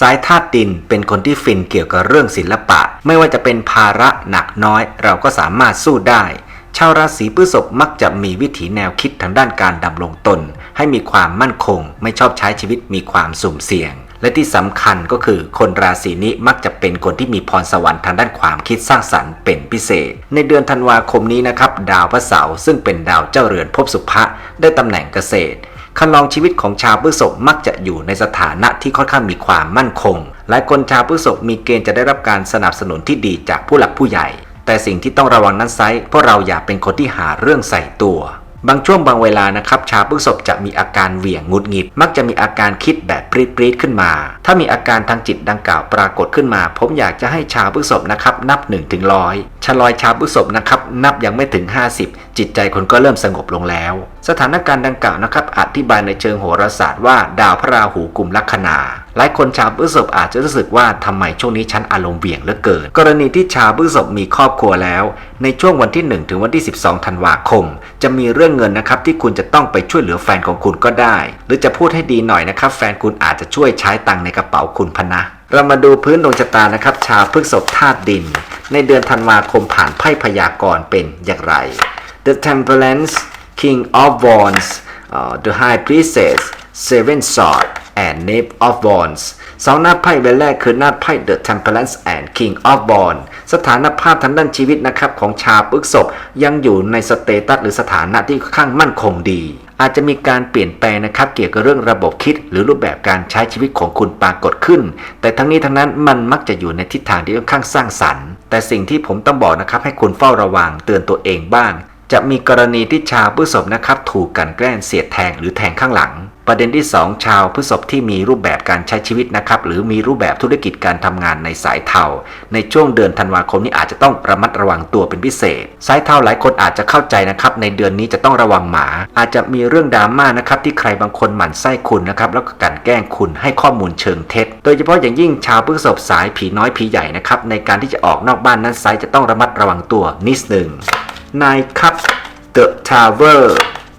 สายธาตุดินเป็นคนที่ฟินเกี่ยวกับเรื่องศิลปะ ไม่ว่าจะเป็นภาระหนักน้อย เราก็สามารถสู้ได้ ชาวราศีพฤษภมักจะมีวิถีแนวคิดทางด้านการดำรงตน ให้มีความมั่นคง ไม่ชอบใช้ชีวิตมีความสุ่มเสี่ยง และที่สำคัญก็คือคนราศีนี้มักจะเป็นคนที่มีพรสวรรค์ทางด้านความคิดสร้างสรรค์เป็นพิเศษ ในเดือนธันวาคมนี้นะครับ ดาวพระเสาร์ซึ่งเป็นดาวเจ้าเรือนภพสุภะได้ตำแหน่งเกษตร คันลองชีวิตของชาวพฤษภมักจะอยู่ในสถานะที่ค่อนข้างมีความมั่นคงหลายคนชาวพฤษภมีเกณฑ์จะได้รับการสนับสนุนที่ดีจากผู้หลักผู้ใหญ่ แต่สิ่งที่ต้องระวังนั้นไซเพราะเราอย่าเป็นคนที่หาเรื่องใส่ตัว บางช่วงบางเวลานะครับ ชาวพฤษภจะมีอาการเหวี่ยงงุดหงิด มักจะมีอาการคิดแบบปรีดๆขึ้นมา ถ้ามีอาการทางจิตดังกล่าวปรากฏขึ้นมา ผมอยากจะให้ชาวพฤษภนะครับนับ1ถึงร้อยชะลอยชาวพฤษภนะครับนับยังไม่ถึง 50 จิตใจคนก็เริ่มสงบลงแล้ว สถานการณ์ดังกล่าวนะครับ อธิบายในเชิงโหราศาสตร์ว่าดาวพระราหูกลุ่มลัคนาหลายคนชาวพฤษภอาจจะรู้สึกว่าทำไมช่วงนี้ฉันอารมณ์เหวี่ยงเหลือเกิน กรณีที่ชาวพฤษภมีครอบครัวแล้ว ในช่วงวันที่ 1 ถึงวันที่ 12 ธันวาคม จะมีเรื่องเงินนะครับที่คุณจะต้องไปช่วยเหลือแฟนของคุณก็ได้ หรือจะพูดให้ดีหน่อยนะครับ แฟนคุณอาจจะช่วยใช้ตังในกระเป๋าคุณพนะเรามาดูพื้นดวงชะตานะครับ ชาวพฤษภธาตุดิน ในเดือนธันวาคมผ่านไพ่พยากรณ์เป็นอย่างไร The Temperance King of Wands uh, The High Priestess Seven Swords and Knave of Wands สองหน้าไพ่ใบแรกคือหน้าไพ่ The Temperance and King of Wands สถานภาพทางด้านชีวิตนะครับของชาวพฤษภยังอยู่ในสเตตัสหรือสถานะที่ค่อนข้างมั่นคงดี อาจจะมีการเปลี่ยนแปลงนะครับเกี่ยวกับเรื่องระบบคิด หรือรูปแบบการใช้ชีวิตของคุณปรากฏขึ้น แต่ทั้งนี้ทั้งนั้นมันมักจะอยู่ในทิศทางที่ค่อนข้างสร้างสรรค์ แต่สิ่งที่ผมต้องบอกนะครับให้คุณเฝ้าระวังเตือนตัวเองบ้าง จะมีกรณีที่ชาวพฤษภนะครับถูกกันแกล้งเสียดแทงหรือแทงข้างหลัง ประเด็นที่ 2 ชาวพฤษภที่มีรูปแบบการใช้ชีวิตนะครับหรือมีรูปแบบธุรกิจการทำงานในสายเทา ในช่วงเดือนธันวาคมนี้อาจจะต้องระมัดระวังตัวเป็นพิเศษ สายเทาหลายคนอาจจะเข้าใจนะครับในเดือนนี้จะต้องระวังหมา อาจจะมีเรื่องดราม่านะครับที่ใครบางคนหมั่นไส้คุณนะครับแล้วก็กันแกล้งคุณให้ข้อมูลเชิงเท็จ โดยเฉพาะอย่างยิ่งชาวพฤษภสายผีน้อยผีใหญ่นะครับในการที่จะออกนอกบ้านนั้นไซจะต้องระมัดระวังตัวนิดหนึ่ง นายครับ The Tower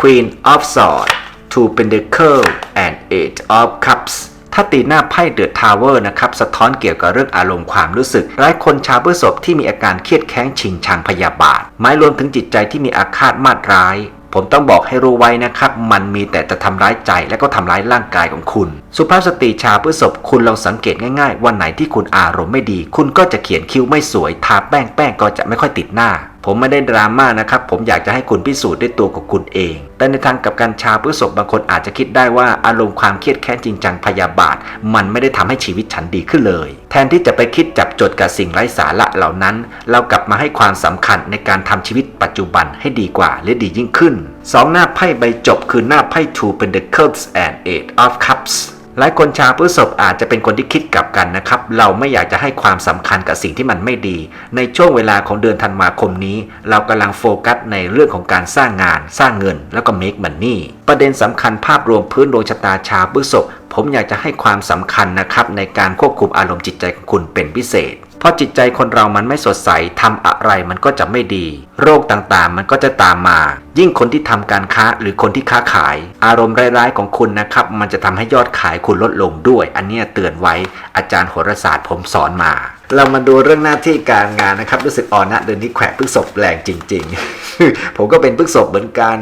Queen of Swords Two Pentacles and Eight of Cups ถ้าตีหน้าไพ่ The Tower นะครับ สะท้อนเกี่ยวกับเรื่องอารมณ์ความรู้สึกหลายคนชาวพฤษภที่มีอาการเครียดแค้นชิงชังพยาบาทหมายรวมถึงจิตใจที่มีอาฆาตมาตร้ายผมต้องบอกให้รู้ไว้นะครับ มันมีแต่จะทำร้ายใจและก็ทำร้ายร่างกายของคุณ สุภาพสตรีชาวพฤษภคุณลองสังเกตง่ายๆ วันไหนที่คุณอารมณ์ไม่ดี คุณก็จะเขียนคิ้วไม่สวย ทาแป้งแป้งก็จะไม่ค่อยติดหน้า ผมไม่ได้ดราม่านะครับ ผมอยากจะให้คุณพิสูจน์ด้วยตัวของคุณเอง แต่ในทางกับการชาวพฤษภบางคนอาจจะคิดได้ว่าอารมณ์ความเครียดแค้นจริงจังพยาบาท มันไม่ได้ทำให้ชีวิตฉันดีขึ้นเลย แทนที่จะไปคิดจับจดกับสิ่งไร้สาระเหล่านั้น เรากลับมาให้ความสำคัญในการทำชีวิตปัจจุบันให้ดีกว่าและดียิ่งขึ้นสองหน้าไพ่ใบจบคือหน้าไพ่ Two Pentacles and Eight of Cups หลายคนชาวพฤษภอาจจะเป็นคนที่คิดกลับกันนะครับ เราไม่อยากจะให้ความสำคัญกับสิ่งที่มันไม่ดี ในช่วงเวลาของเดือนธันวาคมนี้ เรากำลังโฟกัสในเรื่องของการสร้างงาน สร้างเงิน แล้วก็ make money ประเด็นสำคัญภาพรวมพื้นดวงชะตาชาวพฤษภผมอยากจะให้ความสำคัญนะครับในการควบคุมอารมณ์จิตใจของคุณเป็นพิเศษ เพราะจิตใจคนเรามันไม่สดใสทำอะไรมันก็จะไม่ดี โรคต่างๆ มันก็จะตามมา ยิ่งคนที่ทำการค้าหรือคนที่ค้าขาย อารมณ์ร้ายๆของคุณนะครับ มันจะทำให้ยอดขายคุณลดลงด้วย อันนี้เตือนไว้อาจารย์โหราศาสตร์ผมสอนมา เรามาดูเรื่องหน้าที่การงานนะครับ รู้สึกอ่อนนะเดือนนี้แขวะพฤกษบแรงจริง ๆ ผมก็เป็นพฤกษบเหมือนกัน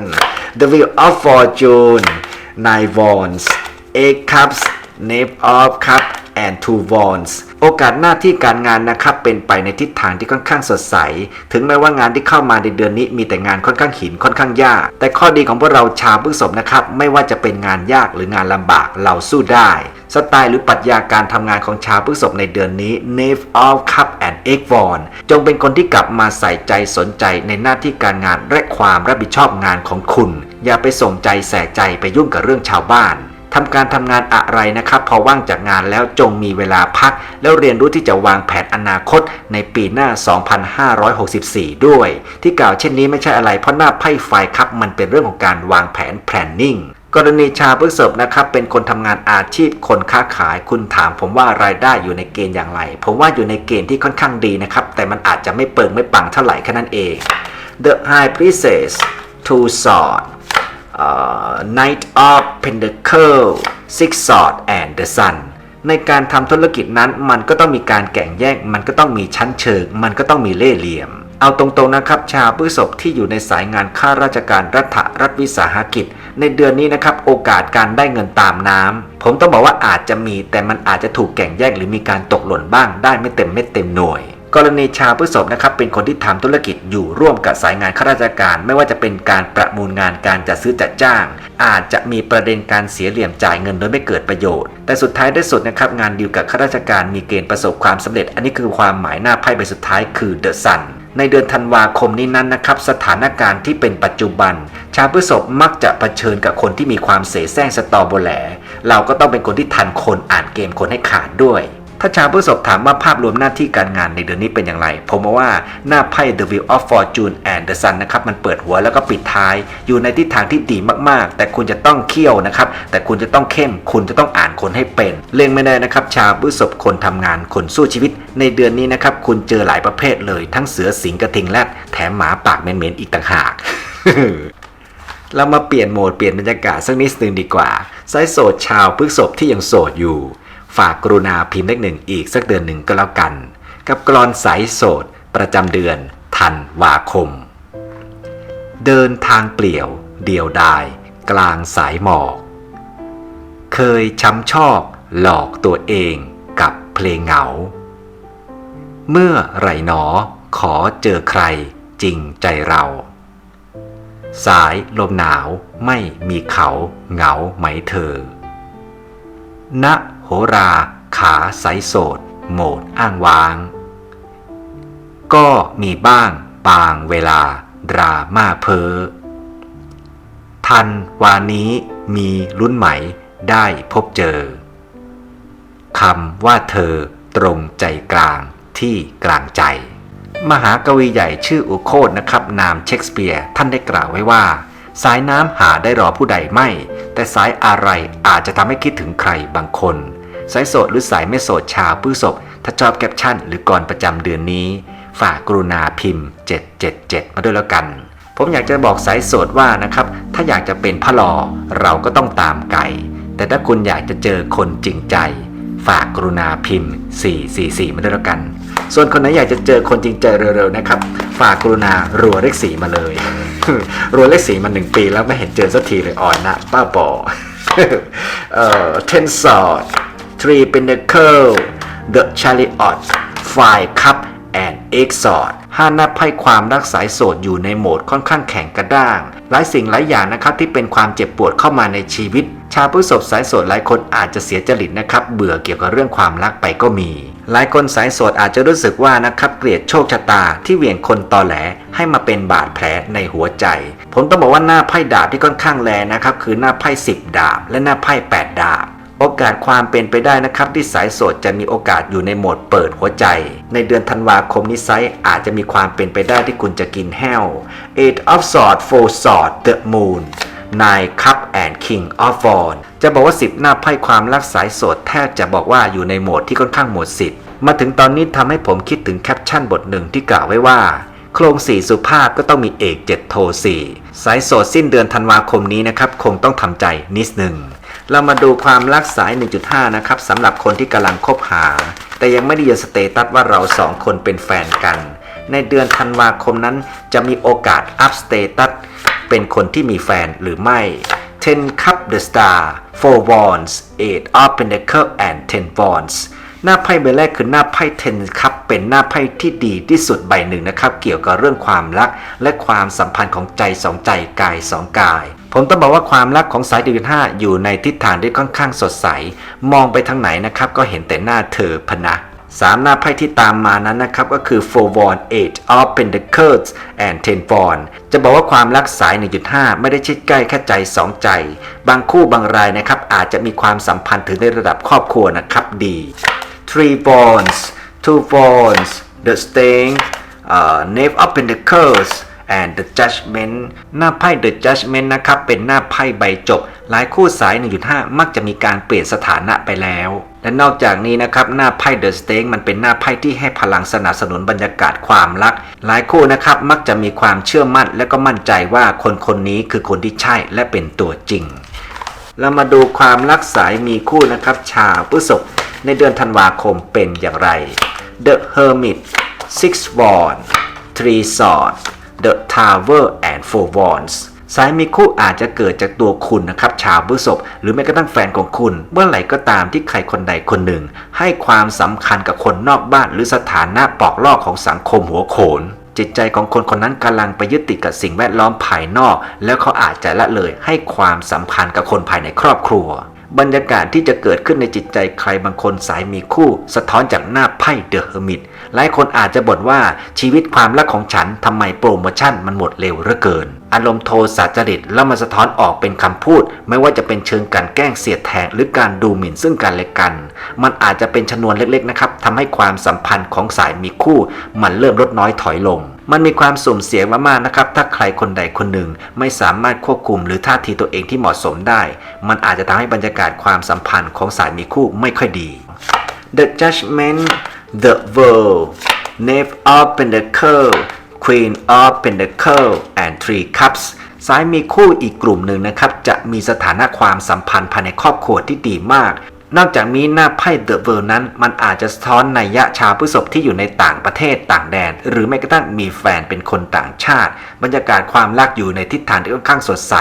The Wheel of Fortune Nine Wands Eight Cups Knave of Cups and Two Wands โอกาสหน้าที่การงานนะครับเป็นไปในทิศทางที่ค่อนข้างสดใส ถึงแม้ว่างานที่เข้ามาในเดือนนี้มีแต่งานค่อนข้างหินค่อนข้างยาก แต่ข้อดีของพวกเราชาวพฤษภนะครับ ไม่ว่าจะเป็นงานยากหรืองานลำบากเราสู้ได้ สไตล์หรือปรัชญาการทำงานของชาวพฤษภในเดือนนี้ Knave of Cup and Eight Wands จงเป็นคนที่กลับมาใส่ใจสนใจในหน้าที่การงานและความรับผิดชอบงานของคุณ อย่าไปส่งใจแสใจไปยุ่งกับเรื่องชาวบ้าน ทำการทำงานอะไรนะครับ พอว่างจากงานแล้วจงมีเวลาพัก แล้วเรียนรู้ที่จะวางแผนอนาคตในปีหน้า 2564 ด้วย ที่กล่าวเช่นนี้ไม่ใช่อะไรเพราะหน้าไพ่ไฟครับ มันเป็นเรื่องของการวางแผน planning กรณีชาพฤษภนะครับเป็นคนทำงานอาชีพคนค้าขาย คุณถามผมว่ารายได้อยู่ในเกณฑ์อย่างไร ผมว่าอยู่ในเกณฑ์ที่ค่อนข้างดีนะครับ แต่มันอาจจะไม่เปิงไม่ปังเท่าไหร่แค่นั้นเอง The High Priestess Two Sword Knight of Pentacle Six Sword and the Sun ในการทำธุรกิจนั้นมันก็ต้องมีการแก่งแยกมันก็ต้องมีชั้นเชิง มันก็ต้องมีเล่ห์เหลี่ยม เอาตรงๆนะครับชาวพฤษภที่อยู่ในสายงานข้าราชการรัฐรัฐวิสาหกิจ ในเดือนนี้นะครับโอกาสการได้เงินตามน้ำผมต้องบอกว่าอาจจะมีแต่มันอาจจะถูกแก่งแยกหรือมีการตกหล่นบ้างได้ไม่เต็มเม็ดเต็มหน่วย กรณีชาวพฤษภนะครับเป็นคนที่ทำธุรกิจอยู่ร่วมกับสายงานข้าราชการ ไม่ว่าจะเป็นการประมูลงานการจัดซื้อจัดจ้าง อาจจะมีประเด็นการเสียเหลี่ยมจ่ายเงินโดยไม่เกิดประโยชน์ แต่สุดท้ายได้สุดนะครับงานดีลกับข้าราชการมีเกณฑ์ประสบความสำเร็จ อันนี้คือความหมายหน้าไพ่ใบสุดท้ายคือเดอะซันในเดือนธันวาคมนี้นั้นนะครับสถานการณ์ที่เป็นปัจจุบัน ชาวพฤษภมักจะเผชิญกับคนที่มีความเสแสร้งสตอโบแหล เราก็ต้องเป็นคนที่ทันคนอ่านเกมคนให้ขาดด้วย ถ้าชาวพฤษภถามว่าภาพรวมหน้าที่การงานในเดือนนี้เป็นอย่างไร ผมว่าหน้าไพ่ The Wheel of Fortune and the Sun นะครับมันเปิดหัวแล้วก็ปิดท้าย อยู่ในทิศทางที่ดีมากๆ แต่คุณจะต้องเคี่ยวนะครับแต่คุณจะต้องเข้ม คุณจะต้องอ่านคนให้เป็นเล่งไม่ได้นะครับ ชาวพฤษภคนทำงานคนสู้ชีวิต ในเดือนนี้นะครับคุณเจอหลายประเภทเลยทั้งเสือสิงกระทิงแรดแถมหมาปากเหม็นๆอีกต่างหากเรามาเปลี่ยนโหมดเปลี่ยนบรรยากาศสักนิดนึงดีกว่าสายโสดชาวพฤษภที่ยังโสดอยู่ ฝากกรุณาพิมพ์เลขหนึ่งอีกสักเดือนหนึ่งก็แล้วกัน กับกรอนสายโสด ประจำเดือนธันวาคม เดินทางเปลี่ยว เดียวดาย กลางสายหมอก เคยช้ำชอกหลอกตัวเองกับเพลงเหงา เมื่อไรหนอขอเจอใครจริงใจเรา สายลมหนาวไม่มีเขาเหงาไหมเธอณ โหรา ขาใสโสดโหมดอ้างว้าง ก็มีบ้างบางเวลาดราม่าเพอทันวานี้มีลุ้นไหมได้พบเจอคำว่าเธอตรงใจกลางที่กลางใจ มหากวีใหญ่ชื่ออุโคตนะครับ นามเชคสเปียร์ท่านได้กล่าวไว้ว่า สายน้ำหาได้รอผู้ใดไม่ แต่สายอะไรอาจจะทำให้คิดถึงใครบางคน สายโสดหรือสายไม่โสดชาวพืชศพถ้าชอบแคปชั่น หรือกรประจำเดือนนี้ ฝากกรุณาพิมพ์ 777 มาด้วยแล้วกัน ผมอยากจะบอกสายโสดว่านะครับ ถ้าอยากจะเป็นพระหลอเราก็ต้องตามไก่ แต่ถ้าคุณอยากจะเจอคนจริงใจ ฝากกรุณาพิมพ์ 444 มาด้วยแล้วกัน ส่วนคนไหนอยากจะเจอคนจริงใจเร็วๆนะครับ ฝากกรุณารัวเลขสีมาเลยรัวเลขสีมาหนึ่งปีแล้วไม่เห็นเจอสักทีเลยอ่อนนะป้าบอเอ่อ ten sword three pinnacle the chariot five cup and eight sword ห้าหน้าไพ่ความรักสายโสดอยู่ในโหมดค่อนข้างแข็งกระด้าง หลายสิ่งหลายอย่างนะครับที่เป็นความเจ็บปวดเข้ามาในชีวิต ชาวผู้ศพสายโสดหลายคนอาจจะเสียจริตนะครับ เบื่อเกี่ยวกับเรื่องความรักไปก็มี หลายคนสายโสดอาจจะรู้สึกว่านะครับเกลียดโชคชะตาที่เหวี่ยงคนตอแหลให้มาเป็นบาดแผลในหัวใจ ผมต้องบอกว่าหน้าไพ่ดาบที่ค่อนข้างแรงนะครับคือหน้าไพ่สิบดาบ และหน้าไพ่แปดดาบ โอกาสความเป็นไปได้นะครับที่สายโสดจะมีโอกาสอยู่ในโหมดเปิดหัวใจ ในเดือนธันวาคมนี้ไซส์อาจจะมีความเป็นไปได้ที่คุณจะกินแห้ว Eight of Swords Four Swords The Moon Nine Cup and King of w a n d จะบอกว่า 10 หน้าไพ่ความรักสายโสดแทบจะบอกว่าอยู่ในโหมดที่ค่อนข้างโหมดสิบมาถึงตอนนี้ทำให้ผมคิดถึงแคปชั่นบทหนึ่งที่กล่าวไว้ว่า โครงสี่สุภาพก็ต้องมีเอกเจ็ดโทสี่ สายโสดสิ้นเดือนธันวาคมนี้นะครับคงต้องทำใจนิดหนึ่ง เรามาดูความรักสาย 1.5 นะครับสำหรับคนที่กำลังคบหา แต่ยังไม่ได้ยืนสเตตัสว่าเราสองคนเป็นแฟนกัน ในเดือนธันวาคมนั้น จะมีโอกาสอัพสเตตัสเป็นคนที่มีแฟนหรือไม่10 Cup the Star 4 Wands 8 of Pentacles and 10 Wands หน้าไพ่ใบแรกคือหน้าไพ่เทนครับเป็นหน้าไพ่ที่ดีที่สุดใบหนึ่งนะครับ เกี่ยวกับเรื่องความรัก และความสัมพันธ์ของใจสองใจกายสองกาย ผมต้องบอกว่าความรักของสายดีห้าอยู่ในทิศทางที่ค่อนข้างสดใส มองไปทางไหนนะครับ ก็เห็นแต่หน้าเธอพนะสามหน้าไพ่ที่ตามมานั้นนะครับ ก็คือ four wand eight of pentacles and ten wand จะบอกว่าความรักสาย 1.5 ไม่ได้ชิดใกล้แค่ใจสองใจ บางคู่บางรายนะครับ อาจจะมีความสัมพันธ์ถึงในระดับครอบครัวนะครับดี three wands two wands the sting uh, knave of pentacles and the judgment หน้าไพ่ the judgment นะครับ เป็นหน้าไพ่ใบจบ หลายคู่สาย 1.5 มักจะมีการเปลี่ยนสถานะไปแล้ว และนอกจากนี้นะครับ หน้าไพ่ the stake มันเป็นหน้าไพ่ที่ให้พลังสนับสนุนบรรยากาศความรัก หลายคู่นะครับ มักจะมีความเชื่อมั่น และก็มั่นใจว่าคนคนนี้คือคนที่ใช่และเป็นตัวจริงเรามาดูความรักสายมีคู่นะครับ ชาวพฤษภ ในเดือนธันวาคมเป็นอย่างไร The Hermit Six Wands Three Swords The Tower and Four Wands สายมีคู่อาจจะเกิดจากตัวคุณนะครับชาวพฤษภหรือแม้กระทั่งแฟนของคุณ เมื่อไหร่ก็ตามที่ใครคนใดคนหนึ่ง ให้ความสำคัญกับคนนอกบ้าน หรือสถานะปอกลอกของสังคมหัวโขน จิตใจของคนคนนั้นกำลังไปยึดติดกับสิ่งแวดล้อมภายนอก แล้วเขาอาจจะละเลยให้ความสำคัญกับคนภายในครอบครัว บรรยากาศที่จะเกิดขึ้นในจิตใจใครบางคนสายมีคู่ สะท้อนจากหน้าไพ่เดอะเฮอร์มิตหลายคนอาจจะบ่นว่าชีวิตความรักของฉันทำไมโปรโมชั่นมันหมดเร็วเหลือเกิน อารมณ์โทสะจริตแล้วมาสะท้อนออกเป็นคำพูด ไม่ว่าจะเป็นเชิงการแกล้งเสียดแทงหรือการดูหมิ่นซึ่งกันและกัน มันอาจจะเป็นชนวนเล็กๆนะครับทำให้ความสัมพันธ์ของสายมีคู่ มันเริ่มลดน้อยถอยลง มันมีความสุ่มเสี่ยงมากๆนะครับ ถ้าใครคนใดคนหนึ่งไม่สามารถควบคุมหรือท่าทีตัวเองที่เหมาะสมได้ มันอาจจะทำให้บรรยากาศความสัมพันธ์ของสายมีคู่ไม่ค่อยดี The Judgment The World Knave of Pentacles Queen of Pentacles and Three Cups สายมีคู่อีกกลุ่มหนึ่งนะครับ จะมีสถานะความสัมพันธ์ภายในครอบครัวที่ดีมาก นอกจากนี้หน้าไพ่เดอะเวิร์นั้น มันอาจจะท้อนในยยะชาวพฤษภที่อยู่ในต่างประเทศต่างแดน หรือแม้กระทั่งมีแฟนเป็นคนต่างชาติ บรรยากาศความรักอยู่ในทิศทางที่ค่อนข้างสดใส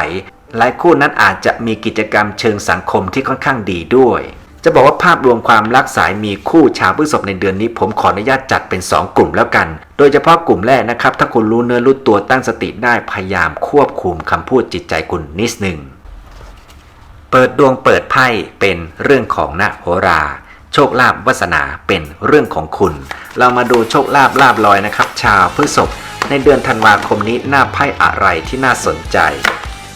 หลายคู่นั้นอาจจะมีกิจกรรมเชิงสังคมที่ค่อนข้างดีด้วยจะบอกว่าภาพรวมความรักสายมีคู่ชาวพฤษภในเดือนนี้ผมขออนุญาตจัดเป็น 2 กลุ่มแล้วกัน โดยเฉพาะกลุ่มแรกนะครับ ถ้าคุณรู้เนื้อรู้ตัวตั้งสติได้พยายามควบคุมคำพูดจิตใจคุณนิดหนึ่ง เปิดดวงเปิดไพ่เป็นเรื่องของนักโหรา โชคลาภวาสนาเป็นเรื่องของคุณ เรามาดูโชคลาภลาบลอยนะครับ ชาวพฤษภในเดือนธันวาคมนี้หน้าไพ่อะไรที่น่าสนใจ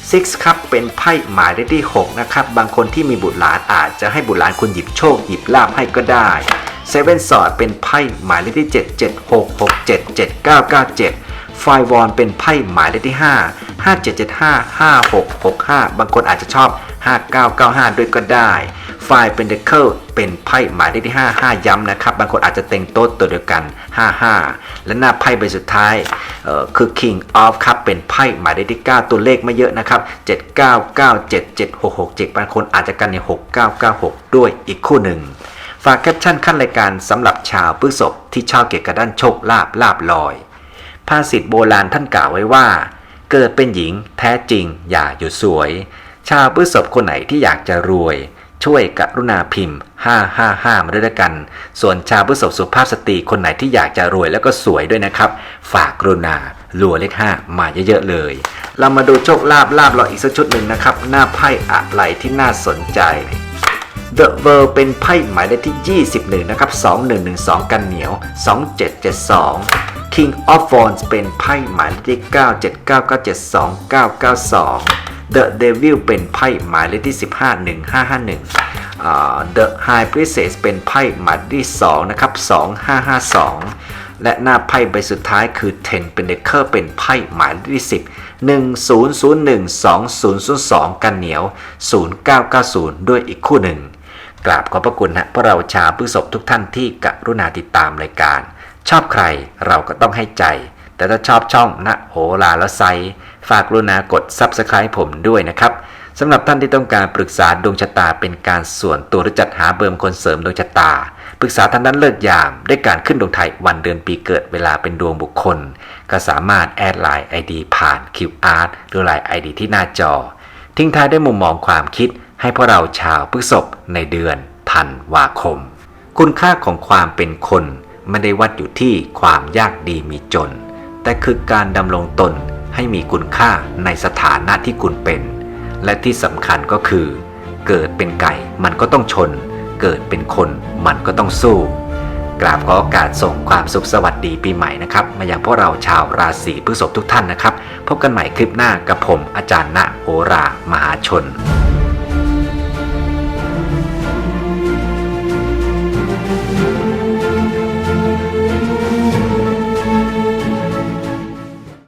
Six ครับเป็นไพ่หมายเลขที่ 6 นะครับ บางคนที่มีบุตรหลานอาจจะให้บุตรหลานคุณหยิบโชคหยิบลาภให้ก็ได้ Seven s w o r d เป็นไพ่หมายเลขที่ 7 7 6 6 7 7 9 9 7 ไฟวอนเป็นไพ่หมายเลขที่ 5 5 7 7 5 5 6 6 5 บางคนอาจจะชอบ 5995 ด้วยก็ได้ไฟเป็นเดเคิลเป็นไพ่หมายเลขที่ 5 5 ย้ำนะครับ บางคนอาจจะเต็งโต๊ะตัวเดียวกัน 55 และหน้าไพ่ใบสุดท้ายคือ King of ครับ เป็นไพ่หมายเลขที่ 9 ตัวเลขไม่เยอะนะครับ 7997 7667 บางคนอาจจะกันใน 6996 ด้วยอีกคู่หนึ่ง ฝากแคปชั่นขั้นรายการสำหรับชาวพฤษภที่ชอบเกี่ยวกับด้านโชคลาภลาบลอยภาษิตโบราณท่านกล่าวไว้ว่า เกิดเป็นหญิงแท้จริงอย่าหยุดสวย ชาวพฤษภคนไหนที่อยากจะรวย ช่วยกรุณาพิมพ์ 555 มาด้วยกัน ส่วนชาวพฤษภสุภาพสตรีคนไหนที่อยากจะรวยแล้วก็สวยด้วยนะครับ ฝากกรุณารัวเลข 5 มาเยอะๆเลย เรามาดูโชคลาภลาบลอยอีกสักชุดหนึ่งนะครับ หน้าไพ่อะไรที่น่าสนใจ The World เป็นไพ่หมายเลขที่ 21 นะครับ 2112 กันเหนียว 2772 King of Wands เป็นไพ่หมายเลขที่ 979972992 The Devil เป็นไพ่หมายเลขที่ 15 1551อ่า The High Priestess เป็นไพ่หมายเลขที่ 2 นะครับ 2552 และหน้าไพ่ใบสุดท้ายคือ10เป็นเดคเคอร์เป็นไพ่หมายเลขที่ 10 10012002 กันเหนียว 0990 ด้วยอีกคู่หนึ่ง กราบขอบพระคุณนะพวกเราชาวผู้ศพทุกท่านที่กรุณาติดตามรายการ ชอบใครเราก็ต้องให้ใจ แต่ถ้าชอบช่องนะโหลาและไซ ฝากกรุณากด Subscribe ผมด้วยนะครับสำหรับท่านที่ต้องการปรึกษาดวงชะตาเป็นการส่วนตัวหรือจัดหาเบอร์มคนเสริมดวงชะตา ปรึกษาทางด้านเลิกยาม ได้การขึ้นดวงไทยวันเดือนปีเกิดเวลาเป็นดวงบุคคล ก็สามารถแอดไลน์ ID ผ่าน QR หรือไลน์ ID ที่หน้าจอ ทิ้งท้ายด้วยมุมมองความคิด ให้พวกเราชาวพฤษภในเดือนธันวาคม คุณค่าของความเป็นคนไม่ได้วัดอยู่ที่ความยากดีมีจน แต่คือการดำรงตน ให้มีคุณค่าในสถานะที่คุณเป็น และที่สำคัญก็คือ เกิดเป็นไก่มันก็ต้องชน เกิดเป็นคนมันก็ต้องสู้ กราบขอโอกาสส่งความสุขสวัสดีปีใหม่นะครับ มาอย่างพวกเราชาวราศีพฤษภทุกท่านนะครับ พบกันใหม่คลิปหน้ากับผมอาจารย์ณโหรามหาชน